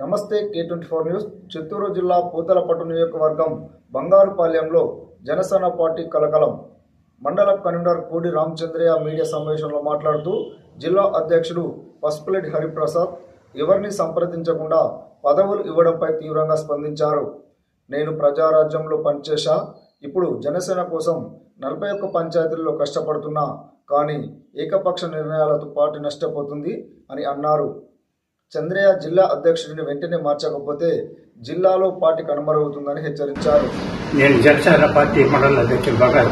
నమస్తే K twenty four news. Chittoor జిల్లా పూతలపట్టు నియోజకవర్గం బంగారుపాలెంలో జనసేన పార్టీ కలకలం. మండల కన్వీనర్ కోడి రామచంద్రయ్య మీడియా సమావేశంలో మాట్లాడుతూ జిల్లా అధ్యక్షుడు పసుపులెడ్డి హరిప్రసాద్ ఎవరిని సంప్రదించకుండా పదవులు ఇవ్వడంపై తీవ్రంగా స్పందించారు. నేను ప్రజారాజ్యంలో పనిచేశా ఇప్పుడు జనసేన కోసం నలభై ఒక్క పంచాయతీల్లో కష్టపడుతున్నా కానీ ఏకపక్ష నిర్ణయాలతో పార్టీ నష్టపోతుంది అని అన్నారు. చంద్రయ్య జిల్లా అధ్యక్షుడిని వెంటనే మార్చకపోతే జిల్లాలో పార్టీ కనుమరుగవుతుందని హెచ్చరించారు. నేను జనసేన పార్టీ మండల అధ్యక్షుడు బంగారు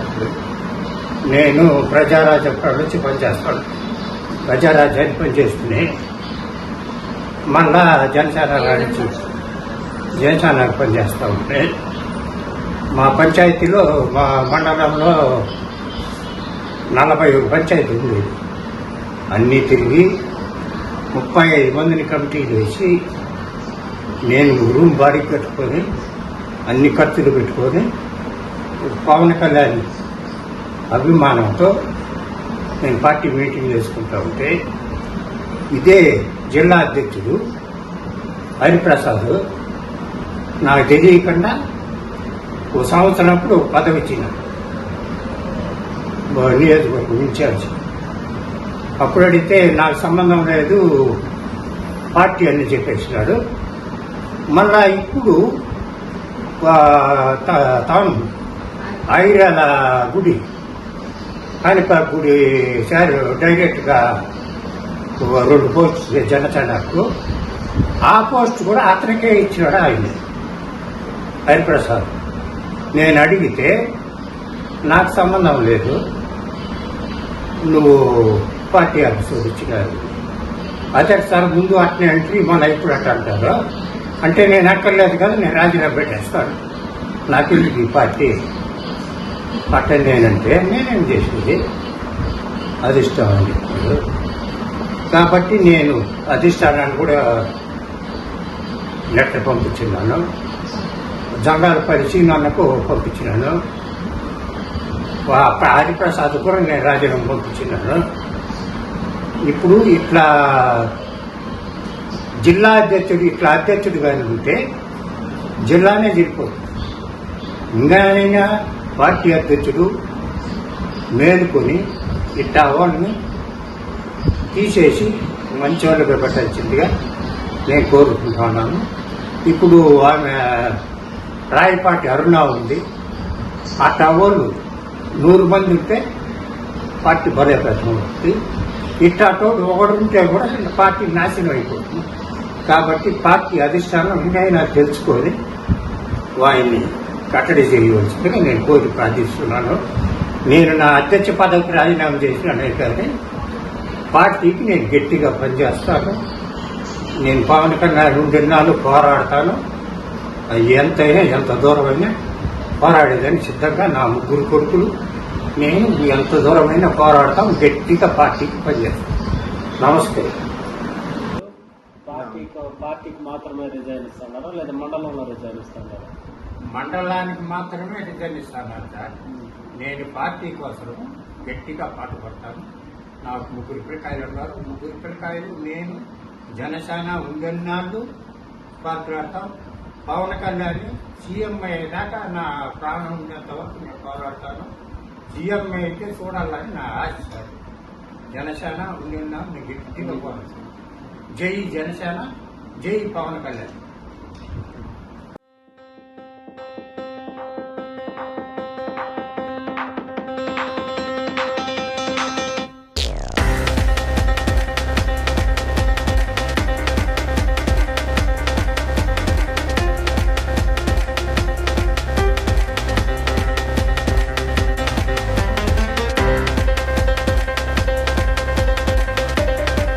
నేను ప్రజారాజ్యం నుంచి పనిచేస్తాను. ప్రజారాజ్యాన్ని పనిచేస్తుంది మళ్ళా జనసేన నుంచి జనసేనకు పనిచేస్తూ ఉంటే మా పంచాయతీలో మా మండలంలో నలభై పంచాయతీ ఉంది అన్నీ తిరిగి ముప్పై ఐదు మందిని కమిటీలు వేసి నేను రూమ్ బాడీ కట్టుకొని అన్ని ఖర్చులు పెట్టుకొని పవన్ కళ్యాణ్ అభిమానంతో నేను పార్టీ మీటింగ్ చేసుకుంటా ఉంటే ఇదే జిల్లా అధ్యక్షుడు హరిప్రసాద్ నాకు తెలియకుండా ఓ సంవత్సరం అప్పుడు పదవి ఇచ్చిన నియోజకవర్గం ఇన్ఛార్జ్. అప్పుడు అడిగితే నాకు సంబంధం లేదు పార్టీ అని చెప్పేసినాడు. మళ్ళా ఇప్పుడు తాను ఐరాల గుడి కాణిపాక గుడి సార్ డైరెక్ట్గా రెండు పోస్ట్ జనసేనకు. ఆ పోస్ట్ కూడా అతనికే ఇచ్చినాడు ఆయన హరిప్రసాద్. నేను అడిగితే నాకు సంబంధం లేదు నువ్వు పార్టీ ఆఫీసర్ ఇచ్చినారు అదే సార్ ముందు అట్నే అంటే మన ఇప్పుడు అట్ట అంటారు. అంటే నేను అక్కర్లేదు కదా నేను రాజీనామా పెట్టేస్తాను. నాకు ఈ పార్టీ? అట్ట నేనంటే నేనేం చేసింది? అధిష్టానం అని చెప్పారు కాబట్టి నేను అధిష్టానాన్ని కూడా లెటర్ పంపించినాను. జంగాల పరిశీలనకు పంపించినాను. హరిప్రసాద్ కూడా నేను రాజీనామా పంపించినాను. ఇప్పుడు ఇట్లా జిల్లా అధ్యక్షుడు ఇట్లా అధ్యక్షుడు కానీ ఉంటే జిల్లానే జరిపోతుంది ఇంకా పార్టీ అధ్యక్షుడు మేలుకొని ఇట్లా వాళ్ళని తీసేసి మంచి వాళ్ళకి పెట్టాల్సిందిగా నేను కోరుకుంటున్నాను ఇప్పుడు ఆమె రాయపాటి అరుణ ఉంది. అట్లా వాళ్ళు నూరు మంది ఉంటే పార్టీ బలోపేతం అవుతుంది ఇట్లాంటి కూడా పార్టీ నాశనం అయిపోతుంది. కాబట్టి పార్టీ అధిష్టానం ఇంకైనా తెలుసుకొని వాయిని కట్టడి చేయవలసిందిగా నేను కోరి ప్రార్థిస్తున్నాను. నేను నా అధ్యక్ష పదవికి రాజీనామా చేసినాను కానీ పార్టీకి నేను గట్టిగా పనిచేస్తాను. నేను పవన్ కళ్యాణ్ రెండున్నాళ్ళు పోరాడతాను. అది ఎంతైనా ఎంత దూరమైనా పోరాడేదని సిద్ధంగా నా ముగ్గురు కొడుకులు నేను ఎంత దూరమైనా పోరాడతాం గట్టిగా పార్టీకి పనిచేస్తాం నమస్తే. పార్టీకి పార్టీకి మాత్రమే రిజైన్ ఇస్తున్నారా లేదా మండలంలో రిజైన్ ఇస్తున్నారా మండలానికి మాత్రమే రిజైన్ ఇస్తాను సార్? నేను పార్టీ కోసం గట్టిగా పాటుపడతాను. నాకు ముగ్గురు పిల్లకాయలు ఉన్నారు. ముగ్గురు పిల్లకాయలు నేను జనసేన ఉందన్నాళ్ళు పాల్గొడతాం పవన్ కళ్యాణ్ సీఎం అయ్యేదాకా నా ప్రాణం ఉన్నంత వరకు నేను పోరాడతాను. సీఎం అయితే చూడాలని నా ఆశ. సార్ జనసేన ఉందన్నా నేను గట్టిగా పోరాడతాను జై జనసేన జై పవన్ కళ్యాణ్.